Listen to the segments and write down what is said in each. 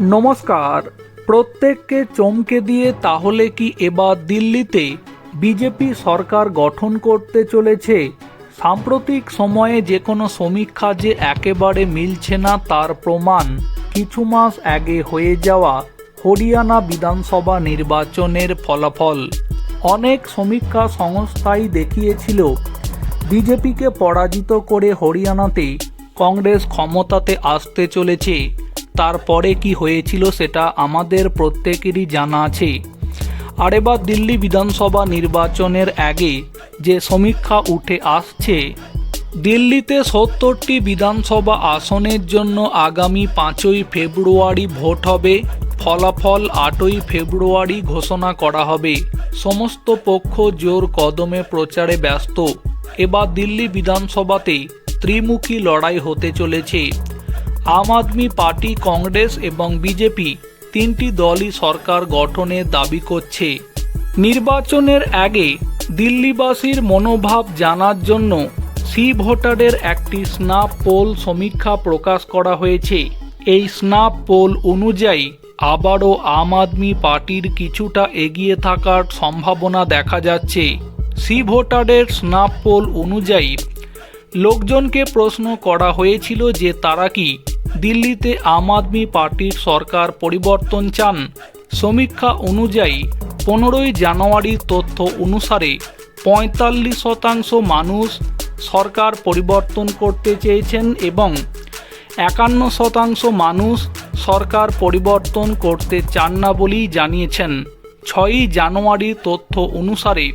নমস্কার। প্রত্যেককে চমকে দিয়ে তাহলে কি এবার দিল্লিতে বিজেপি সরকার গঠন করতে চলেছে? সাম্প্রতিক সময়ে যে কোনো সমীক্ষা যে একেবারে মিলছে না তার প্রমাণ কিছু মাস আগে হয়ে যাওয়া হরিয়ানা বিধানসভা নির্বাচনের ফলাফল। অনেক সমীক্ষা সংস্থাই দেখিয়েছিল, বিজেপিকে পরাজিত করে হরিয়ানাতে কংগ্রেস ক্ষমতাতে আসতে চলেছে। তারপরে কি হয়েছিল সেটা আমাদের প্রত্যেকেরই জানা আছে। আর দিল্লি বিধানসভা নির্বাচনের আগে যে সমীক্ষা উঠে আসছে, দিল্লিতে সত্তরটি বিধানসভা আসনের জন্য আগামী পাঁচই ফেব্রুয়ারি ভোট হবে, ফলাফল আটই ফেব্রুয়ারি ঘোষণা করা হবে। সমস্ত পক্ষ জোর কদমে প্রচারে ব্যস্ত। এবার দিল্লি বিধানসভাতে ত্রিমুখী লড়াই হতে চলেছে। আম আদমি পার্টি, কংগ্রেস এবং বিজেপি তিনটি দলই সরকার গঠনের দাবি করছে। নির্বাচনের আগে দিল্লিবাসীর মনোভাব জানার জন্য সি ভোটারের একটি স্নাপ পোল সমীক্ষা প্রকাশ করা হয়েছে। এই স্নাপ পোল অনুযায়ী আবারও আম আদমি পার্টির কিছুটা এগিয়ে থাকার সম্ভাবনা দেখা যাচ্ছে। সি ভোটারের স্নাপ পোল অনুযায়ী লোকজনকে প্রশ্ন করা হয়েছিল যে তারা কি দিল্লিতে আম আদমি পার্টির সরকার পরিবর্তন চান। সমীক্ষা অনুযায়ী পনেরোই জানুয়ারির তথ্য অনুসারে পঁয়তাল্লিশ শতাংশ মানুষ সরকার পরিবর্তন করতে চেয়েছেন এবং একান্ন শতাংশ মানুষ সরকার পরিবর্তন করতে চান না বলেই জানিয়েছেন। ছয়ই জানুয়ারির তথ্য অনুসারে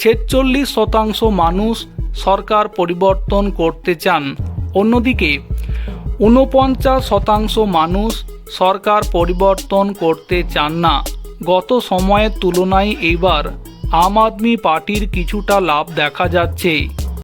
ছেচল্লিশ শতাংশ মানুষ সরকার পরিবর্তন করতে চান। অন্যদিকে ঊনপঞ্চাশ শতাংশ মানুষ সরকার পরিবর্তন করতে চান না। গত সময়ের তুলনায় এইবার আম আদমি পার্টির কিছুটা লাভ দেখা যাচ্ছে।